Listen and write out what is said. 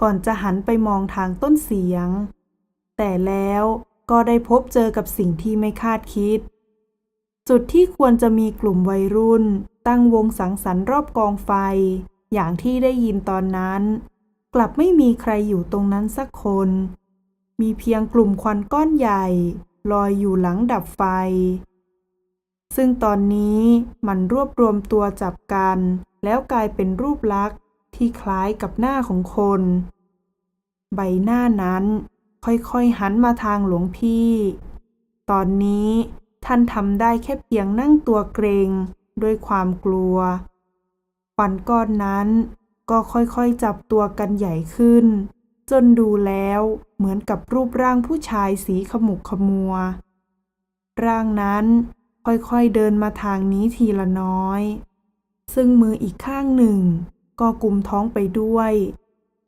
ก่อนจะหันไปมองทางต้นเสียง แต่แล้วก็ได้พบเจอกับสิ่งที่ไม่คาดคิด จุดที่ควรจะมีกลุ่มวัยรุ่น ตั้งวงสังสรรค์รอบกองไฟ อย่างที่ได้ยินตอนนั้น กลับไม่มีใครอยู่ตรงนั้นสักคน มีเพียงกลุ่มควันก้อนใหญ่ ลอยอยู่หลังดับไฟ ซึ่งตอนนี้มันรวบรวมตัวจับกัน แล้วกลายเป็นรูปลักษณ์ ที่คล้ายกับหน้าของคน ใบหน้านั้นค่อยๆหันมาทางหลวงพี่ ตอนนี้ท่านทำได้แค่เพียงนั่งตัวเกรงด้วยความกลัวควันก้อนนั้นก็ค่อยๆจับตัวกันใหญ่ขึ้น จนดูแล้วเหมือนกับรูปร่างผู้ชายสีขมุกขมัว ร่างนั้นค่อยๆเดินมาทางนี้ทีละน้อย ซึ่งมืออีกข้างหนึ่ง ก็กุมท้องไปด้วย